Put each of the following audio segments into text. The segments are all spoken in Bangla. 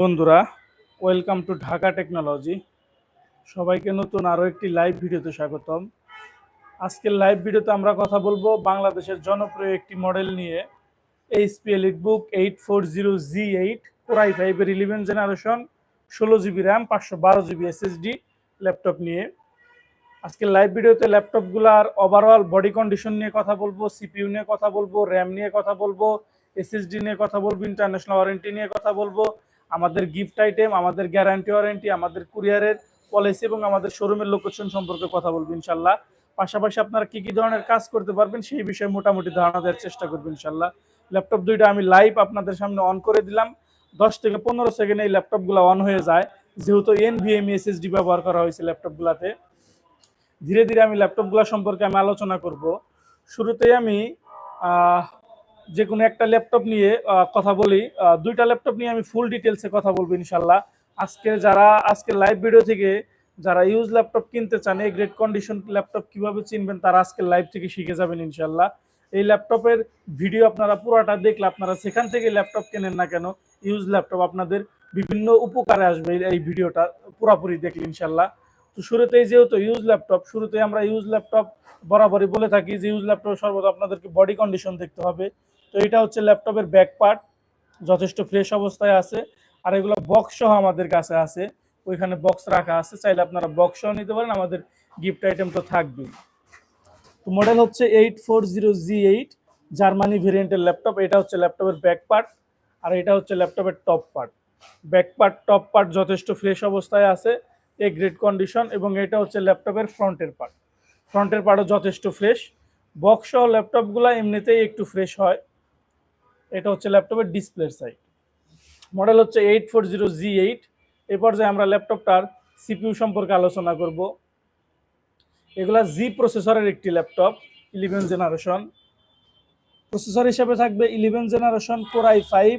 বন্ধুরা ওয়েলকাম টু ঢাকা টেকনোলজি সবাইকে নতুন আরও একটি লাইভ ভিডিওতে স্বাগতম। আজকের লাইভ ভিডিওতে আমরা কথা বলব বাংলাদেশের জনপ্রিয় একটি মডেল নিয়ে। HP EliteBook eight four zero G eight core i ফাইভের ইলেভেন জেনারেশন ষোলো জিবি র্যাম পাঁচশো বারো জিবি এসএসডি ল্যাপটপ নিয়ে। আজকের লাইভ ভিডিওতে ল্যাপটপগুলার ওভারঅল বডি কন্ডিশন নিয়ে কথা বলব সিপিইউ নিয়ে কথা বলব র্যাম নিয়ে কথা বলব এসএসডি নিয়ে কথা বলব ইন্টারন্যাশনাল ওয়ারেন্টি নিয়ে কথা বলব। আমাদের গিফট আইটেম আমাদের গ্যারান্টি ওয়ারেন্টি আমাদের কুরিয়ারের পলিসি এবং আমাদের শোরুমের লোকেশন সম্পর্কে কথা বলব ইনশাল্লাহ। পাশাপাশি আপনারা কি কি ধরনের কাজ করতে পারবেন সেই বিষয়ে মোটামুটি ধারণা দেওয়ার চেষ্টা করব ইনশাল্লাহ। ল্যাপটপ দুইটা আমি লাইভ আপনাদের সামনে অন করে দিলাম। দশ থেকে পনেরো সেকেন্ডে এই ল্যাপটপগুলো অন হয়ে যায়। যেহেতু এন এনভিএম এসএসডি ব্যবহার করা হয়েছে ল্যাপটপগুলোতে ধীরে ধীরে আমি ল্যাপটপগুলো সম্পর্কে আমি আলোচনা করব। শুরুতেই আমি যে কোনো একটা ল্যাপটপ নিয়ে কথা বলি। দুইটা ল্যাপটপ নিয়ে আমি ফুল ডিটেলসে কথা বলব ইনশাল্লাহ আজকে যারা, আজকে লাইভ ভিডিও থেকে যারা ইউজ ল্যাপটপ কিনতে চান, এই গ্রেট কন্ডিশন ল্যাপটপ কীভাবে চিনবেন, তারা আজকে লাইভ থেকে শিখে যাবেন ইনশাল্লাহ এই ল্যাপটপের ভিডিও আপনারা পুরোটা দেখলে আপনারা সেখান থেকে ল্যাপটপ কেনেন না কেন ইউজ ল্যাপটপ আপনাদের বিভিন্ন উপকারে আসবে এই- ভিডিওটা পুরোপুরি দেখলে ইনশাল্লাহ তো শুরুতেই যেহেতু ইউজ ল্যাপটপ শুরুতে আমরা ইউজ ল্যাপটপ বরাবরই বলে থাকি যে ইউজ ল্যাপটপ সর্বদা আপনাদেরকে বডি কন্ডিশন দেখতে হবে। তো এটা হচ্ছে ল্যাপটপের ব্যাক পার্ট যথেষ্ট ফ্রেশ অবস্থায় আছে। আর এগুলো বক্স সহ আমাদের কাছে আছে। ওইখানে বক্স রাখা আছে। চাইলে আপনারা বক্স সহ নিতে পারেন। আমাদের গিফট আইটেম তো থাকবেই। তো মডেল হচ্ছে eight four zero G eight Germany ভেরিয়েন্টের ল্যাপটপ। এটা হচ্ছে ল্যাপটপের ব্যাক পার্ট আর এটা হচ্ছে ল্যাপটপের top part back part top part যথেষ্ট ফ্রেশ অবস্থায় আছে। এ গ্রেড কন্ডিশন এবং এটা হচ্ছে ল্যাপটপের ফ্রন্টের পার্ট ফ্রন্টের পার্টও যথেষ্ট ফ্রেশ বক্স সহ ল্যাপটপগুলো এমনিতেই একটু ফ্রেশ হয়। এটা হচ্ছে ল্যাপটপের ডিসপ্লের সাইড। মডেল হচ্ছে eight four zero G eight. এই পর্যায়ে আমরা ল্যাপটপটার সিপিউ সম্পর্কে আলোচনা করব। এগুলা জি প্রসেসরের একটি ল্যাপটপ ইলেভেন জেনারেশন প্রসেসর হিসেবে থাকবে eleven generation core i five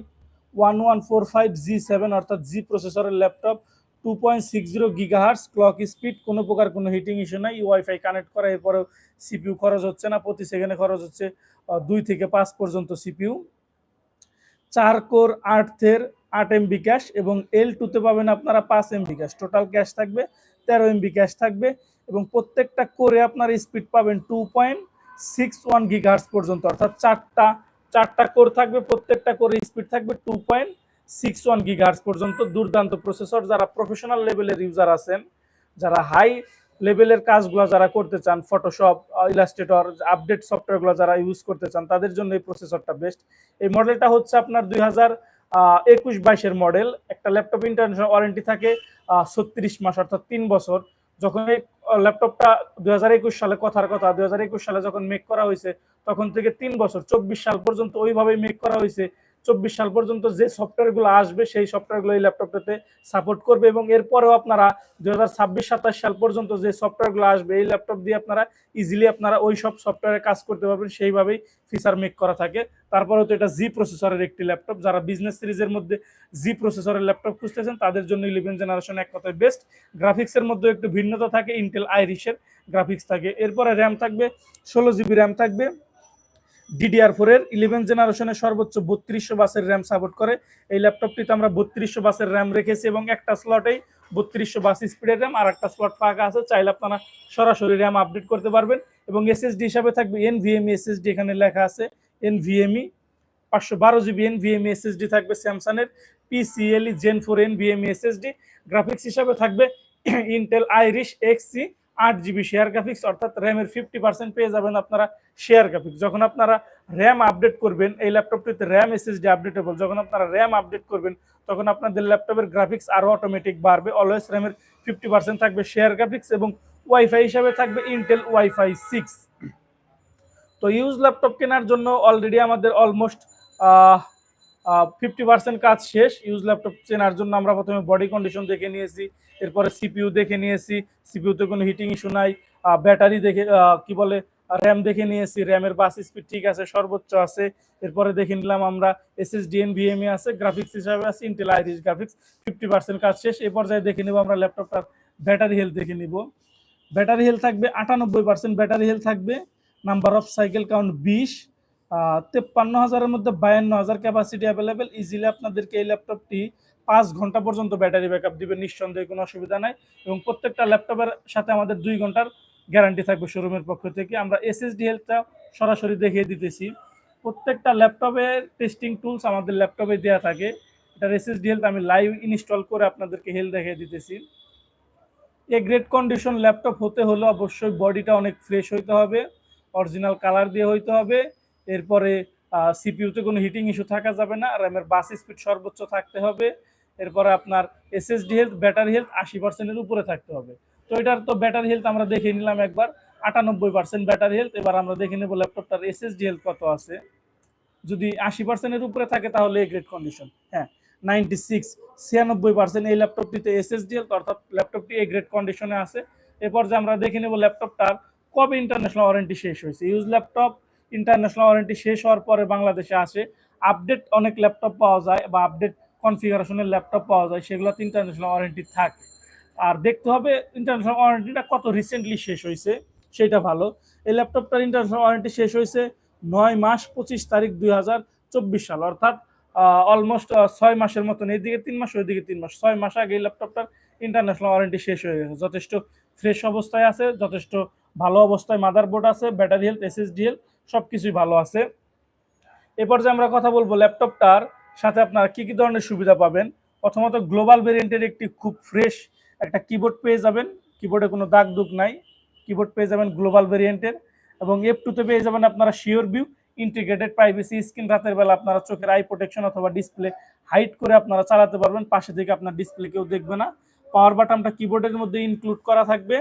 one one four five G seven অর্থাৎ জি প্রসেসরের laptop. Two point six zero gigahertz clock speed কোনো প্রকার কোনো হিটিং ইস্যু নাই। ওয়াইফাই কানেক্ট করা, এরপরেও সিপিউ খরচ হচ্ছে না। প্রতি সেকেন্ডে খরচ হচ্ছে দুই থেকে পাঁচ পর্যন্ত সিপিইউ। চার কোর আটের আট এমবি ক্যাশ এবং এল টুতে পাবেন আপনারা পাঁচ এমবি ক্যাশ টোটাল ক্যাশ থাকবে তেরো এমবি ক্যাশ থাকবে এবং প্রত্যেকটা কোরে আপনার স্পিড পাবেন two point six one gigahertz পর্যন্ত। অর্থাৎ চারটা চারটা কোর থাকবে, প্রত্যেকটা কোরে স্পিড থাকবে two point six one gigahertz পর্যন্ত। দুর্দান্ত প্রসেসর যারা প্রফেশনাল লেভেলের ইউজার আছেন, যারা হাই লেভেলের কাজগুলো যারা করতে চান ফটোশপ ইলাস্ট্রেটর আপডেট সফটওয়্যারগুলো যারা ইউজ করতে চান, তাদের জন্য এই প্রসেসরটা বেস্ট এই মডেলটা হচ্ছে আপনার দুই হাজার একুশ বাইশের মডেল একটা ল্যাপটপ ইন্টারন্যাশনাল ওয়ারেন্টি থাকে ছত্রিশ মাস অর্থাৎ তিন বছর। যখন এই ল্যাপটপটা দুই হাজার একুশ সালে কথার কথা, দুই হাজার একুশ সালে যখন মেক করা হয়েছে, তখন থেকে তিন বছর, চব্বিশ সাল পর্যন্ত ওইভাবেই মেক করা হয়েছে। চব্বিশ সাল পর্যন্ত যে সফটওয়্যারগুলো আসবে, সেই সফটওয়্যারগুলো এই ল্যাপটপটাতে সাপোর্ট করবে এবং এরপরেও আপনারা দু হাজার ছাব্বিশ, সাতাশ সাল পর্যন্ত যে সফটওয়্যারগুলো আসবে, এই ল্যাপটপ দিয়ে আপনারা ইজিলি আপনারা ওই সব সফটওয়্যারে কাজ করতে পারবেন, সেইভাবেই ফিচার মেক করা থাকে। তারপরেও তো এটা জি প্রসেসরের একটি ল্যাপটপ যারা বিজনেস সিরিজের মধ্যে জি প্রসেসরের ল্যাপটপ খুঁজতেছেন, তাদের জন্য ইলেভেন জেনারেশন এক কথায় বেস্ট গ্রাফিক্সের মধ্যে একটু ভিন্নতা থাকে ইন্টেল আইরিশের গ্রাফিক্স থাকে। এরপরে র্যাম থাকবে, ষোলো জিবি র্যাম থাকবে। ডিডিআর ফোরের ইলেভেন জেনারেশনের সর্বোচ্চ বত্রিশশো বাসের র্যাম সাপোর্ট করে। এই ল্যাপটপটিতে আমরা বত্রিশশো বাসের র্যাম রেখেছি এবং একটা স্লটেই বত্রিশশো বাস স্পিডের র্যাম আর একটা স্লট ফাঁকা আছে, চাইলে আপনারা সরাসরি র্যাম আপডেট করতে পারবেন। এবং এসএসডি হিসাবে থাকবে এন এনভিএমই এসএসডি এখানে লেখা আছে এন এনভিএমই পাঁচশো বারো জিবি এন এনভিএমই এসএসডি থাকবে স্যামসাংয়ের PCIe gen four N NVMe SSD graphics হিসাবে থাকবে ইন্টেল আইরিশ এক্সসি আট জিবি শেয়ার গ্রাফিক্স অর্থাৎ র্যামের ফিফটি পার্সেন্ট পেয়ে যাবেন আপনারা শেয়ার গ্রাফিক্স যখন আপনারা র্যাম আপডেট করবেন, এই ল্যাপটপটিতে র্যাম এসএসডি আপডেটেবল যখন আপনারা র্যাম আপডেট করবেন, তখন আপনাদের ল্যাপটপের গ্রাফিক্স আরও অটোমেটিক বাড়বে। অলওয়েজ র্যামের ফিফটি পার্সেন্ট থাকবে শেয়ার গ্রাফিক্স এবং ওয়াইফাই হিসাবে থাকবে ইন্টেল ওয়াইফাই সিক্স তো ইউজ ল্যাপটপ কেনার জন্য অলরেডি আমাদের অলমোস্ট ফিফটি পার্সেন্ট কাজ শেষ ইউজ ল্যাপটপ চেনার জন্য আমরা প্রথমে বডি কন্ডিশন দেখে নিয়েছি, এরপরে সিপিইউ দেখে নিয়েছি সিপিইউতে কোনো হিটিং ইস্যু নাই ব্যাটারি দেখে কি বলে র্যাম দেখে নিয়েছি র্যামের বাস স্পিড ঠিক আছে, সর্বোচ্চ আছে, এরপরে দেখে নিলাম আমরা এসএসডি এনভিএমই আছে গ্রাফিক্স হিসাবে আছে Intel Iris graphics fifty percent কাজ শেষ এই পর্যায়ে দেখে নিব আমরা ল্যাপটপটার ব্যাটারি হেলথ দেখে নিব। ব্যাটারি হেলথ থাকবে আটানব্বই পার্সেন্ট ব্যাটারি হেলথ থাকবে নাম্বার অফ সাইকেল কাউন্ট বিশ তেপ্পান্ন হাজারের মধ্যে বায়ান্ন হাজার ক্যাপাসিটি অ্যাভেলেবেল ইজিলি আপনাদেরকে এই ল্যাপটপটি পাঁচ ঘণ্টা পর্যন্ত ব্যাটারি ব্যাকআপ দিবে, নিঃসন্দেহে কোনো অসুবিধা নাই। এবং প্রত্যেকটা ল্যাপটপের সাথে আমাদের দুই ঘণ্টার গ্যারান্টি থাকবে শোরুমের পক্ষ থেকে। আমরা এসএসডি হেলথটা সরাসরি দেখিয়ে দিতেছি। প্রত্যেকটা ল্যাপটপের টেস্টিং টুলস আমাদের ল্যাপটপে দেওয়া থাকে। এটার এসএসডি হেলথ আমি লাইভ ইনস্টল করে আপনাদেরকে হেলথ দেখিয়ে দিতেছি। এ গ্রেট কন্ডিশন ল্যাপটপ হতে হলে অবশ্যই বডিটা অনেক ফ্রেশ হইতে হবে অরিজিনাল কালার দিয়ে হইতে হবে। এরপরে সিপিইউতে কোনো হিটিং ইস্যু থাকা যাবে না র্যামের বাস স্পিড সর্বোচ্চ থাকতে হবে। এরপরে আপনার এসএসডি হেলথ ব্যাটারি হেলথ আশি পার্সেন্টের উপরে থাকতে হবে। তো এটার তো ব্যাটারি হেলথ আমরা দেখে নিলাম একবার, আটানব্বই পার্সেন্ট ব্যাটারি হেলথ এবার আমরা দেখে নেব ল্যাপটপটার এসএসডি হেলথ কত আছে। যদি আশি পার্সেন্টের উপরে থাকে তাহলে এ গ্রেড কন্ডিশন হ্যাঁ নাইনটি সিক্স ছিয়ানব্বই পার্সেন্ট এই ল্যাপটপটিতে এসএসডি হেলথ অর্থাৎ ল্যাপটপটি এ গ্রেড কন্ডিশনে আছে। এরপর যে আমরা দেখে নেব ল্যাপটপটার কবে ইন্টারন্যাশনাল ওয়ারেন্টি শেষ হয়েছে। ইউজ ল্যাপটপ ইন্টারন্যাশনাল ওয়ারেন্টি শেষ হওয়ার পরে বাংলাদেশে আসে। আপডেট অনেক ল্যাপটপ পাওয়া যায় বা আপডেট কনফিগারেশনের ল্যাপটপ পাওয়া যায়, সেগুলোতে ইন্টারন্যাশনাল ওয়ারেন্টি থাকে। আর দেখতে হবে ইন্টারন্যাশনাল ওয়ারেন্টিটা কত রিসেন্টলি শেষ হয়েছে সেটা ভালো। এই ল্যাপটপটার ইন্টারন্যাশনাল ওয়ারেন্টি শেষ হয়েছে নয় মাস পঁচিশ তারিখ দুই হাজার চব্বিশ সাল। অর্থাৎ অলমোস্ট ছয় মাসের মতন। এইদিকে তিন মাস, ওইদিকে তিন মাস। ছয় মাস আগে এই ল্যাপটপটার ইন্টারন্যাশনাল ওয়ারেন্টি শেষ হয়ে গেছে। যথেষ্ট ফ্রেশ অবস্থায় আছে, যথেষ্ট ভালো অবস্থায় মাদারবোর্ড আছে ব্যাটারি হেলথ এসএসডি হেলথ সব কিছুই ভালো আছে। এরপর যে আমরা কথা বলব ল্যাপটপটার সাথে আপনারা কি কি ধরনের সুবিধা পাবেন। প্রথমত গ্লোবাল ভেরিয়েন্টের একটি খুব ফ্রেশ একটা কিবোর্ড পেয়ে যাবেন। কিবোর্ডে কোনো দাগ দুগ নাই। কিবোর্ড পেয়ে যাবেন গ্লোবাল ভেরিয়েন্টের এবং এফ টুতে পেয়ে যাবেন আপনারা sure view, integrated privacy, screen রাতের বেলা আপনারা চোখের আই প্রোটেকশন অথবা ডিসপ্লে হাইট করে আপনারা চালাতে পারবেন। পাশে থেকে আপনার ডিসপ্লে কেউ দেখবে না। পাওয়ার বাটনটা কিবোর্ডের মধ্যে ইনক্লুড করা থাকবে।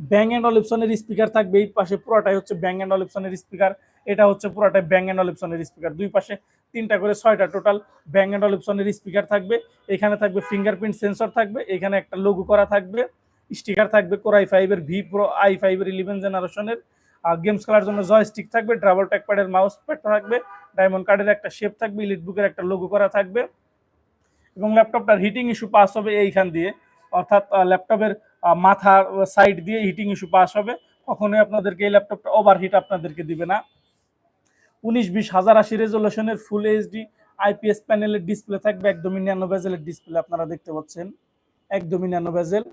ব্যাং অ্যান্ড অলিপসনের স্পিকার থাকবে, এই পাশে পুরোটাই হচ্ছে ব্যাং অ্যান্ড অলিপসনের স্পিকার এটা হচ্ছে পুরোটাই ব্যাং অ্যান্ড অলিপসনের স্পিকার দুই পাশে তিনটা করে ছয়টা টোটাল ব্যাং অ্যান্ড অলিপসনের স্পিকার থাকবে, এখানে থাকবে ফিঙ্গারপ্রিন্ট সেন্সর থাকবে, এখানে একটা লোগো করা থাকবে স্টিকার থাকবে কোরাই ফাইভের ভি প্রো আই ফাইভের ইলেভেন জেনারেশনের আর গেমস খেলার জন্য জয়স্টিক থাকবে ড্রাবল ট্যাক প্যাডের মাউস প্যাড থাকবে ডায়মন্ড কার্ডের একটা শেপ থাকবে ইলিট বুকের একটা লোগো করা থাকবে। এবং ল্যাপটপটার হিটিং ইস্যু পাস হবে এইখান দিয়ে। অর্থাৎ ল্যাপটপের মাথার সাইড দিয়ে হিটিং ইস্যু পাস হবে, কখনোই আপনাদেরকে এই ল্যাপটপটা ওভারহিট আপনাদেরকে দিবে না। উনিশ বিশ হাজার আশি রেজলিউশনের ফুল এইচডি আইপিএস প্যানেলের ডিসপ্লে থাকবে, একদমই ন্যানো বেজেলের ডিসপ্লে আপনারা দেখতে পাচ্ছেন। একদমই ন্যানো বেজেল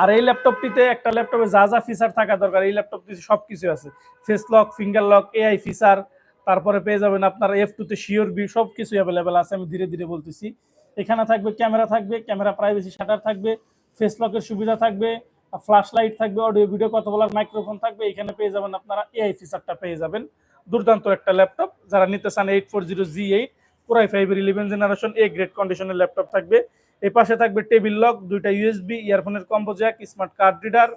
আর এই ল্যাপটপটিতে একটা ল্যাপটপে যা যা ফিচার থাকা দরকার, এই ল্যাপটপটিতে সব কিছু আছে face lock finger lock AI feature তারপরে পেয়ে যাবেন আপনার এফ টুতে শিওর বি সব কিছু অ্যাভেলেবেল আছে, আমি ধীরে ধীরে বলতেছি। এখানে থাকবে, ক্যামেরা থাকবে, ক্যামেরা প্রাইভেসি শাটার থাকবে ফেস লকের সুবিধা থাকবে ফ্ল্যাশ লাইট থাকবে অডিও ভিডিও কথা বলার মাইক্রোফোন থাকবে, এখানে পেয়ে যাবেন আপনারা এআই ফিচারটা পেয়ে যাবেন। দুর্দান্ত একটা ল্যাপটপ যারা নিতে চান eight four zero G eight পুরাই ফাইভের ইলেভেন জেনারেশন এ গ্রেড কন্ডিশনের ল্যাপটপ থাকবে। এই পাশে থাকবে টেবিল লক দুইটা USB ইয়ারফোনের combo jack smart card reader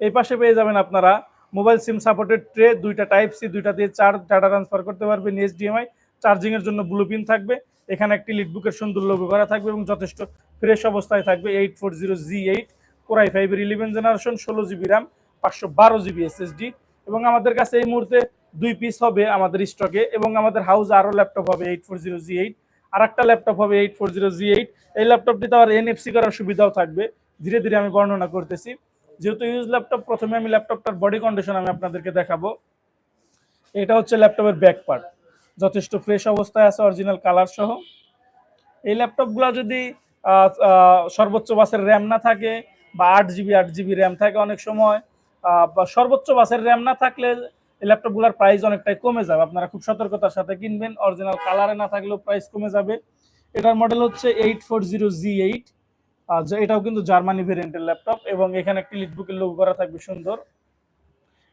এই পাশে পেয়ে যাবেন আপনারা মোবাইল সিম সাপোর্টেড ট্রে দুইটা টাইপ সি দুইটা দিয়ে চার্জ ডাটা ট্রান্সফার করতে পারবেন এইচডিএমআই চার্জিং এর জন্য ব্লু পিন থাকবে। এখানে একটি লিটবুকের সুন্দর লোগো করা থাকবে এবং যথেষ্ট ফ্রেশ অবস্থায় থাকবে eight four zero G eight core i ফাইভের ইলেভেন জেনারেশন ষোলো জিবি র্যাম পাঁচশো বারো জিবি এসএসডি এবং আমাদের কাছে এই মুহূর্তে দুই পিস হবে আমাদের স্টকে এবং আমাদের হাউস আরও ল্যাপটপ হবে eight four zero G eight আর একটা ল্যাপটপ হবে eight four zero G eight এই ল্যাপটপটিতে আবার এনএফসি করার সুবিধাও থাকবে। ধীরে ধীরে আমি বর্ণনা করতেছি। যেহেতু ইউজ ল্যাপটপ প্রথমে আমি ল্যাপটপটার বডি কন্ডিশন আমি আপনাদেরকে দেখাবো। এটা হচ্ছে ল্যাপটপের ব্যাক পার্ট যথেষ্ট ফ্রেশ অবস্থায় আছে অরিজিনাল কালার সহ। এই ল্যাপটপগুলো যদি সর্বোচ্চ বাসের র্যাম না থাকে বা আট জিবি আট জিবি র্যাম থাকে অনেক সময় বা সর্বোচ্চ বাসের র্যাম না থাকলে এই ল্যাপটপগুলোর প্রাইস অনেকটাই কমে যাবে। আপনারা খুব সতর্কতার সাথে কিনবেন অরিজিনাল কালারে না থাকলেও প্রাইস কমে যাবে। এটার মডেল হচ্ছে eight four zero G eight এটাও কিন্তু জার্মানি ভেরিয়েন্টের ল্যাপটপ এবং এখানে একটি লিটবুকের লোগো করা থাকবে সুন্দর।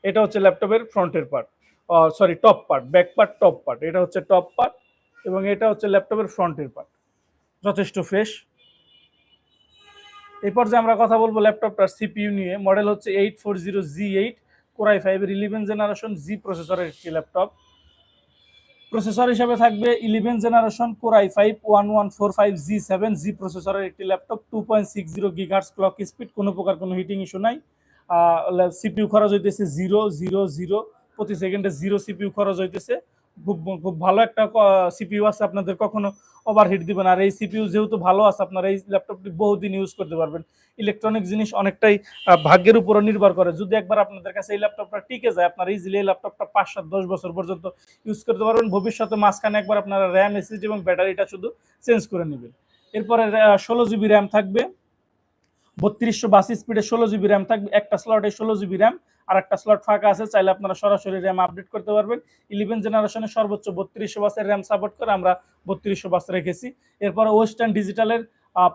এটা হচ্ছে ল্যাপটপের ফ্রন্টের part sorry top part back part top part এটা হচ্ছে টপ পার্ট এবং এটা হচ্ছে ল্যাপটপের ফ্রন্টের পার্ট যথেষ্ট ফ্রেশ এই পর্যায়ে আমরা কথা বলব ল্যাপটপটার সিপিইউ নিয়ে। মডেল হচ্ছে eight four zero G eight core i ফাইভের ইলেভেন জেনারেশন জি প্রসেসরের একটি ল্যাপটপ প্রসেসর হিসেবে থাকবে eleven generation core i five one one four five G seven G প্রসেসরের একটি laptop two point six zero gigahertz clock speed কোনো প্রকার কোনো হিটিং ইস্যু নাই। সিপিইউ খরচ হইতেছে জিরো জিরো জিরো প্রতি সেকেন্ডে জিরো সিপিইউ খরচ হইতেছে। খুব খুব ভালো একটা সিপিইউ আছে, আপনাদের কখনো ওভারহিট দিবেন। আর এই সিপিউ যেহেতু ভালো আছে, আপনারা এই ল্যাপটপটি বহুদিন ইউজ করতে পারবেন। ইলেকট্রনিক জিনিস অনেকটাই ভাগ্যের উপরও নির্ভর করে। যদি একবার আপনাদের কাছে এই ল্যাপটপটা টিকে যায়, আপনারা ইজিলি এই ল্যাপটপটা পাঁচ সাত দশ বছর পর্যন্ত ইউজ করতে পারবেন। ভবিষ্যতে মাঝখানে একবার আপনারা র্যাম এসএসডি এবং ব্যাটারিটা শুধু চেঞ্জ করে নেবেন। এরপরে ষোলো জিবি র্যাম থাকবে। বত্রিশশো বাস স্পিডে ষোলো জিবি র্যাম থাকবে। একটা স্লটে ষোলো জিবি র্যাম আর একটা স্লট ফাঁকা আছে, চাইলে আপনারা সরাসরি র্যাম আপডেট করতে পারবেন। ইলেভেন জেনারেশনে সর্বোচ্চ বত্রিশশো বাসের র্যাম সাপোর্ট করে আমরা বত্রিশশো বাস রেখেছি। এরপরে ওয়েস্টার্ন ডিজিটালের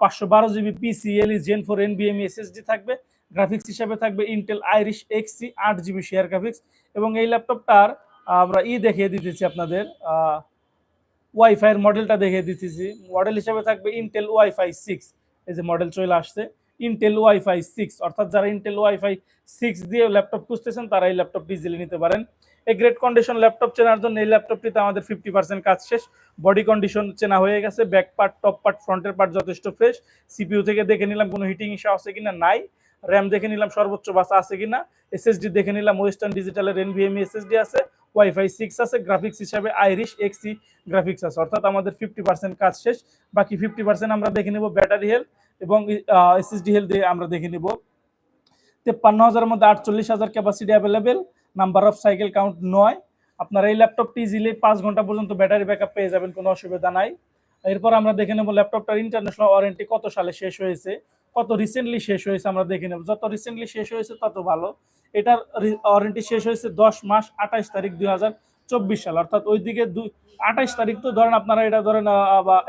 পাঁচশো বারো জিবি পিসিএলই জেন ফোর এনবিএমই এসএসডি থাকবে। গ্রাফিক্স হিসাবে থাকবে ইন্টেল আইরিশ এক্সি আট জিবি শেয়ার গ্রাফিক্স এবং এই ল্যাপটপটার আমরা ই দেখিয়ে দিতেছি আপনাদের ওয়াইফাইয়ের মডেলটা দেখিয়ে দিতেছি। মডেল হিসাবে থাকবে ইন্টেল ওয়াইফাই সিক্স এই যে মডেল চলে আসছে। ইন্টেল ওয়াইফাই সিক্স অর্থাৎ যারা ইন্টেল ওয়াইফাই সিক্স দিয়ে ল্যাপটপ খুঁজতেছেন, তারা এই ল্যাপটপটি ইজিলি নিতে পারেন। এই গ্রেট কন্ডিশন ল্যাপটপ চেনার জন্য এই ল্যাপটপটিতে আমাদের ফিফটি পার্সেন্ট কাজ শেষ। বডি কন্ডিশন চেনা হয়ে গেছে ব্যাক পার্ট টপ পার্ট ফ্রন্টের পার্ট যথেষ্ট ফ্রেশ সিপিইউ থেকে দেখে নিলাম কোনো হিটিং ইস্যু আছে কিনা? নাই। র্যাম দেখে নিলাম সর্বোচ্চ বাসা আছে কিনা? এসএসডি দেখে নিলাম ওয়েস্টার্ন ডিজিটালের এনভিএমই এসএসডি আছে। ওয়াইফাই সিক্স আছে গ্রাফিক্স হিসাবে আইরিশ এক্সি গ্রাফিক্স আছে। অর্থাৎ আমাদের ফিফটি পার্সেন্ট কাজ শেষ। বাকি ফিফটি পার্সেন্ট আমরা দেখে নেব ব্যাটারি হেলথ এবং এসএসডি হেলথ দিয়ে আমরা দেখে নিব। তেপ্পান্ন হাজারের মধ্যে আটচল্লিশ হাজার capacity available number of cycle count নয়। আপনারা এই ল্যাপটপটি ইজিলি পাঁচ ঘণ্টা পর্যন্ত ব্যাটারি ব্যাকআপ পেয়ে যাবেন, কোনো অসুবিধা নাই। এরপর আমরা দেখে নেব ল্যাপটপটার ইন্টারন্যাশনাল ওয়ারেন্টি কত সালে শেষ হয়েছে, কত রিসেন্টলি শেষ হয়েছে আমরা দেখে নেব। যত রিসেন্টলি শেষ হয়েছে তত ভালো। এটার ওয়ারেন্টি শেষ হয়েছে দশ মাস আঠাইশ তারিখ দুই হাজার চব্বিশ সাল। অর্থাৎ ওইদিকে দুই আঠাইশ তারিখ তো ধরেন আপনারা এটা ধরেন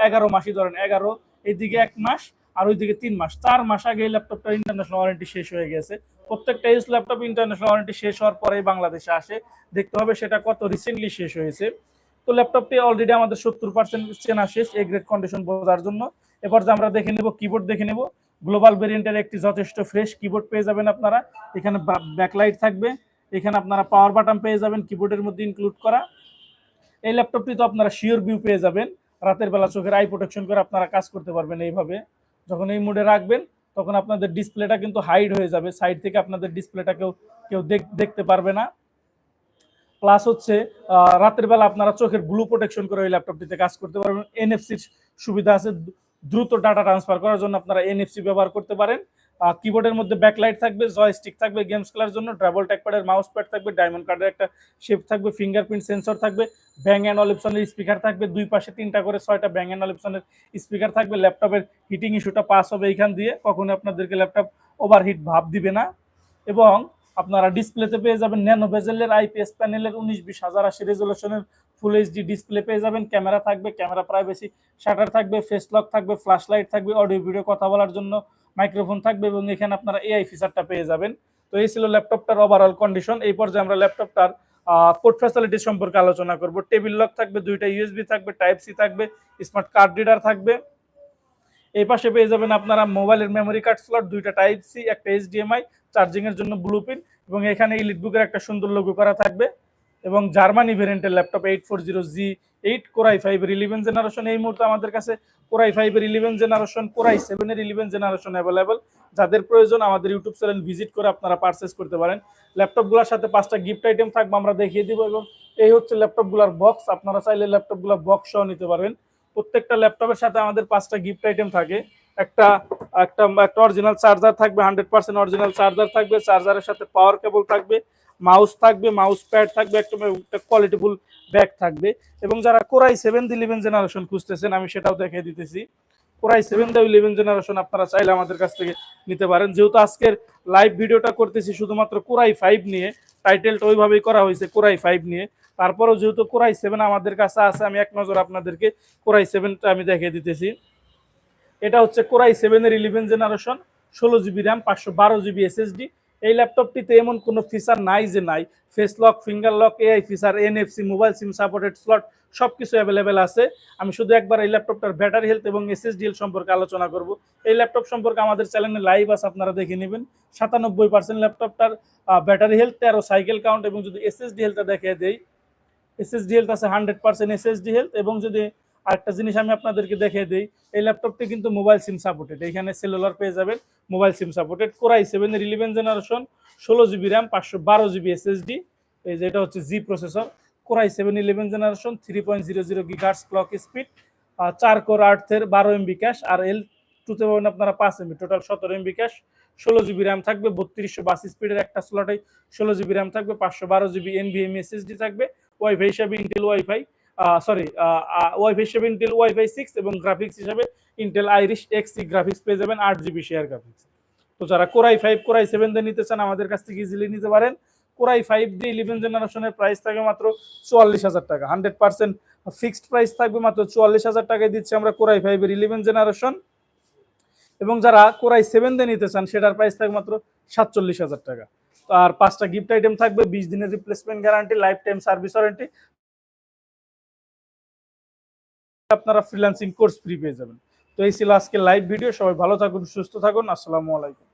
এগারো মাসই ধরেন, এগারো, এইদিকে এক মাস। আর ওইদিকে তিন মাস। চার মাস আগে এই ল্যাপটপটার ইন্টারন্যাশনাল ওয়ারেন্টি শেষ হয়ে গেছে। প্রত্যেকটা ইউজ ল্যাপটপ ইন্টারন্যাশনাল ওয়ারেন্টি শেষ হওয়ার পরেই বাংলাদেশে আসে। দেখতে হবে সেটা কত রিসেন্টলি শেষ হয়েছে। তো ল্যাপটপটি অলরেডি আমাদের সত্তর পার্সেন্ট চেনা শেষ এ গ্রেড কন্ডিশন বোঝার জন্য। এবার যে আমরা দেখে নেব কিবোর্ড দেখে নেব। গ্লোবাল ভেরিয়েন্টের একটি যথেষ্ট ফ্রেশ কিবোর্ড পেয়ে যাবেন আপনারা। এখানে ব্যাকলাইট থাকবে। এখানে আপনারা পাওয়ার বাটন পেয়ে যাবেন কিবোর্ডের মধ্যে ইনক্লুড করা। এই ল্যাপটপটি তো আপনারা শিওর ভিউ পেয়ে যাবেন। রাতের বেলা চোখের আই প্রোটেকশন করে আপনারা কাজ করতে পারবেন এইভাবে। যখন এই মোডে রাখবেন, তখন আপনাদের ডিসপ্লেটা কিন্তু হাইড হয়ে যাবে। সাইড থেকে আপনাদের ডিসপ্লেটা কেউ কেউ দেখ- দেখতে পারবে না। প্লাস হচ্ছে রাতের বেলা আপনারা চোখের ব্লু প্রোটেকশন করে ওই ল্যাপটপটিতে কাজ করতে পারবেন। এনএফসির সুবিধা আছে, দ্রুত ডাটা ট্রান্সফার করার জন্য আপনারা এনএফসি ব্যবহার করতে পারেন। কিবোর্ডের মধ্যে ব্যাকলাইট থাকবে জয়স্টিক থাকবে গেমস খেলার জন্য ডাবল ট্যাকপ্যাডের মাউস প্যাড থাকবে ডায়মন্ড কার্ডের একটা শেপ থাকবে ফিঙ্গারপ্রিন্ট সেন্সর থাকবে ব্যাং অ্যান্ড অলিপসনের স্পিকার থাকবে, দুই পাশে তিনটা করে ছয়টা ব্যাং অ্যান্ড অলিপসনের স্পিকার থাকবে ল্যাপটপের হিটিং ইস্যুটা পাস হবে এইখান দিয়ে, কখনো আপনাদেরকে ল্যাপটপ ওভারহিট ভাব দিবে না। এবং আপনারা ডিসপ্লেতে পেয়ে যাবেন ন্যানো বেজেলের আইপিএস প্যানেলের উনিশ বিশ হাজার আশি রেজলিউশনের ফুল এইচডি ডিসপ্লে পেয়ে যাবেন, ক্যামেরা থাকবে, ক্যামেরা প্রাইভেসি শাটার থাকবে ফেস লক থাকবে ফ্ল্যাশ লাইট থাকবে অডিও ভিডিও কথা বলার জন্য মাইক্রোফোন থাকবে এবং এখানে আপনারা এআই ফিচারটা পেয়ে যাবেন। তো এই ছিল ল্যাপটপটার ওভারঅল কন্ডিশন এই পর্যায়ে আমরা ল্যাপটপটার পোর্ট ফ্যাসিলিটি সম্পর্কে আলোচনা করব। টেবিল লক থাকবে, দুইটা ইউএসবি থাকবে টাইপ সি থাকবে স্মার্ট কার্ড রিডার থাকবে। এই পাশে পেয়ে যাবেন আপনারা মোবাইলের মেমোরি কার্ড স্লট দুইটা টাইপ সি একটা এইচডিএমআই চার্জিং এর জন্য ব্লু পিন এবং এখানে ইলিটবুকের একটা সুন্দর লোগো করা থাকবে। এবং জার্মানি ভেরিয়েন্টের laptop eight four zero G eight core i ফাইভের ইলেভেন জেনারেশন এই মুহূর্তে আমাদের কাছে কোরাই ফাইভের ইলেভেন জেনারেশন কোরাই সেভেনের ইলেভেন জেনারেশন অ্যাভেলেবেল যাদের প্রয়োজন আমাদের ইউটিউব চ্যানেল ভিজিট করে আপনারা পারচেস করতে পারেন। ল্যাপটপগুলোর সাথে পাঁচটা গিফট আইটেম থাকবে, আমরা দেখিয়ে দিব এবং এই হচ্ছে ল্যাপটপগুলোর বক্স আপনারা চাইলে ল্যাপটপগুলোর বক্স সহ নিতে পারবেন। প্রত্যেকটা ল্যাপটপের সাথে আমাদের পাঁচটা গিফট আইটেম থাকে। একটা একটা একটা অরিজিনাল চার্জার থাকবে হান্ড্রেড পার্সেন্ট অরিজিনাল চার্জার থাকবে চার্জারের সাথে পাওয়ার কেবল থাকবে। মাউস থাকবে, মাউস প্যাড থাকবে, একটা একটা কোয়ালিটিফুল ব্যাগ থাকবে। এবং যারা কোরাই সেভেন ইলেভেন জেনারেশন খুঁজতেছেন, আমি সেটাও দেখিয়ে দিতেছি। Core i seven the eleven generation আপনারা চাইলে আমাদের কাছ থেকে নিতে পারেন। যেহেতু আজকের লাইভ ভিডিওটা করতেছি শুধুমাত্র কোরাই ফাইভ নিয়ে টাইটেলটা ওইভাবেই করা হয়েছে কোরাই ফাইভ নিয়ে। তারপরেও যেহেতু কোরাই সেভেন আমাদের কাছে আছে, আমি এক নজর আপনাদেরকে কোরাই সেভেনটা আমি দেখিয়ে দিতেছি। এটা হচ্ছে কোরাই সেভেনের ইলেভেন জেনারেশন ষোলো জিবি র্যাম পাঁচশো বারো জিবি এসএসডি এই ল্যাপটপটিতে এমন কোনো ফিচার নাই যে নাই। Face lock finger lock AI feature NFC mobile SIM supported slot সব কিছু অ্যাভেলেবেল আছে। আমি শুধু একবার এই ল্যাপটপটার ব্যাটারি হেলথ এবং এসএসডি হেলথ সম্পর্কে আলোচনা করব। এই ল্যাপটপ সম্পর্কে আমাদের চ্যানেলে লাইভ আছে, আপনারা দেখে নেবেন। সাতানব্বই পার্সেন্ট ল্যাপটপটার ব্যাটারি হেলথ তেরো সাইকেল কাউন্ট এবং যদি এসএসডি হেলথটা দেখে দেই এসএসডি হেলথ আছে হান্ড্রেড পার্সেন্ট এসএসডি হেলথ এবং যদি আরেকটা জিনিস আমি আপনাদেরকে দেখিয়ে দিই, এই ল্যাপটপটি কিন্তু মোবাইল সিম সাপোর্টেড। এখানে সেলুলার পেয়ে যাবেন, mobile SIM supported. Core i সেভেনের ইলেভেন জেনারেশন, ষোলো জিবি র্যাম, পাঁচশো বারো জিবি এসএসডি। এই যে এটা হচ্ছে G processor. Core i seven eleven generation, three point zero zero gigahertz clock speed চার কোর আর্থের বারো এমবি ক্যাশ আর এল টুতে পাবেন আপনারা পাঁচ এমবি, টোটাল সতেরো এমবি ক্যাশ। ষোলো জিবি র্যাম থাকবে, বত্রিশশো বাস স্পিডের একটা স্লটে। ষোলো জিবি র্যাম থাকবে, পাঁচশো বারো জিবি এনভিএমই এসএসডি থাকবে। ওয়াইফাই হিসাবে ইন্টেল ওয়াইফাই সরি ওয়াইফাই হিসাবে ইন্টেল ওয়াইফাই সিক্স এবং গ্রাফিক্স হিসাবে ইন্টেল আইরিশ এক্সি গ্রাফিক্স পেয়ে যাবেন আট জিবি শেয়ার গ্রাফিক্স তো যারা কোরাই ফাইভ কোরাই সেভেন দিয়ে নিতে চান, আমাদের কাছ থেকে ইজিলি নিতে পারেন। কোরাই ফাইভ দিয়ে ইলেভেন জেনারেশনের প্রাইস থাকে মাত্র চুয়াল্লিশ হাজার টাকা। হান্ড্রেড পার্সেন্ট ফিক্সড প্রাইস থাকবে মাত্র চুয়াল্লিশ হাজার টাকায় দিচ্ছি আমরা কোরাই ফাইভের ইলেভেন জেনারেশন এবং যারা কোরাই সেভেন দিয়ে নিতে চান, সেটার প্রাইস থাকবে মাত্র সাতচল্লিশ হাজার টাকা। আর পাঁচটা গিফট আইটেম থাকবে, বিশ দিনের replacement guarantee lifetime service warranty আপনারা ফ্রিল্যান্সিং কোর্স ফ্রি পেয়ে যাবেন। তো এই ছিল আজকে লাইভ ভিডিও সবাই ভালো থাকুন, সুস্থ থাকুন, আসসালামু আলাইকুম।